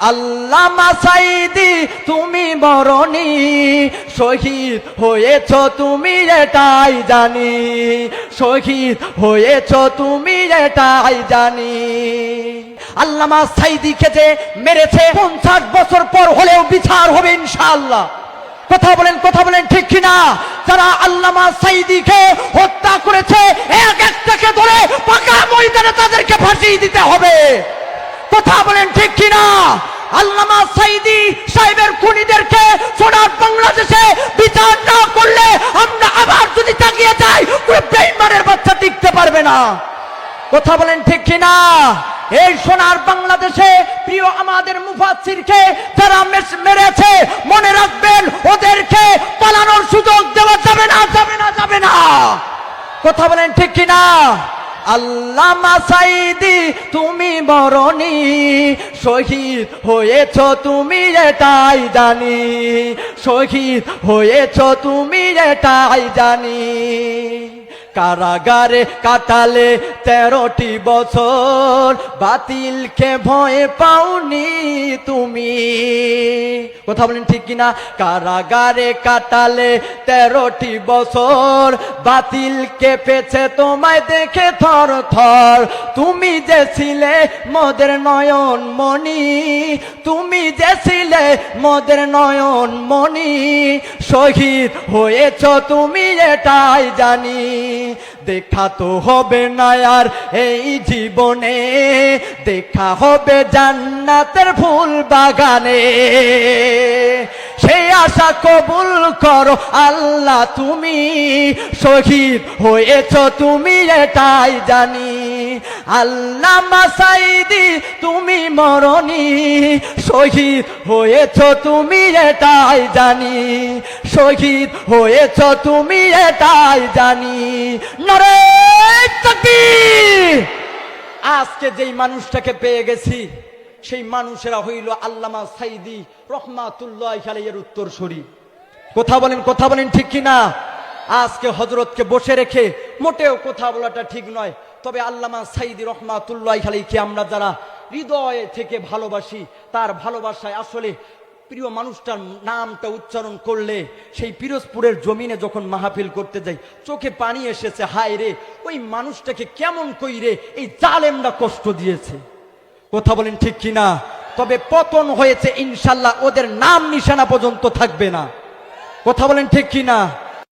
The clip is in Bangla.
আল্লামা সাইদি, তুমি মরণি। শহীদ হয়েছ তুমি, এটাই জানি। শহীদ হয়েছ তুমি, এটাই জানি। আল্লামা সাইদিকে যে মেরেছে, পঞ্চাশ বছর পর হলেও বিচার হবে ইনশাআল্লাহ। কথা বলেন কথা বলেন, ঠিক কিনা? যারা আল্লামা সাইদিকে হত্যা করেছে, এক একটাকে ধরে পাকা ময়দানে তাদেরকে ফাঁসিয়ে দিতে হবে। কথা বলেন ঠিক কিনা? আল্লামা সাইদি সাহেবের খুনিদেরকে সোনার বাংলাদেশে বিচার না করলে আমরা আবার যদি তাকিয়ে যাই, কোনো বেইমানের বাচ্চা টিকতে পারবে না। কথা বলেন ঠিক কিনা? এই সোনার বাংলাদেশে প্রিয় আমাদের মুফাসসিরকে যারা মেরেছে, মনে রাখবেন, ওদেরকে পালানোর সুযোগ দেওয়া যাবে না যাবে না যাবে না। কথা বলেন ঠিক কিনা? আল্লামা সাইদি, তুমি মরণি শহীদ হয়েছ তুমি, এটাই জানি। শহীদ হয়েছ তুমি, এটাই জানি। কারাগারে কাটালে তেরোটি বছর, বাতিলকে ভয় পাওনি তুমি। কথা বলেন ঠিক কিনা? কারাগারে কাটালে তেরোটি বছর। বাতিলকে পেছে তোমায় দেখে থর থর। তুমি যে ছিলে মদের নয়ন মণি, তুমি যে ছিলে মদের নয়ন মণি, শহীদ হয়েছ তুমি এটাই জানি। দেখা তো হবে না আর এই জীবনে। দেখা হবে জান্নাতের ফুল বাগানে। সেই আশা কবুল করো, আল্লাহ তুমি শহীদ হয়েছ, তুমি এটাই জানি। আল্লাহ মাসাইদি, তুমি মরণি, শহীদ হয়েছ তুমি এটাই জানি, শহীদ হয়েছ তুমি এটাই জানি। নরে আজকে যেই মানুষটাকে পেয়ে গেছি, সেই মানুষেরা হইল আল্লামা সাইদি রহমাতুল্লাহ এর উত্তরসূরি। কথা বলেন কথা বলেন ঠিক কিনা? আজকে হজরতকে বসে রেখে মোটেও কথা বলাটা ঠিক নয়। তবে আল্লামা সাইদি রহমাতুল্লাহ খালিকে আমরা যারা হৃদয় থেকে ভালোবাসি, তার ভালোবাসায় আসলে প্রিয় মানুষটার নামটা উচ্চারণ করলে সেই পিরোজপুরের জমিনে যখন মাহফিল করতে যাই, চোখে পানি এসেছে, হায় রে, ওই মানুষটাকে কেমন কইরে এই জালেমরা কষ্ট দিয়েছে। কথা বলেন ঠিক কিনা? তবে পতন হয়েছে, ইনশাল্লাহ ওদের নাম নিশানা পর্যন্ত থাকবে না। কথা বলেন ঠিক কিনা?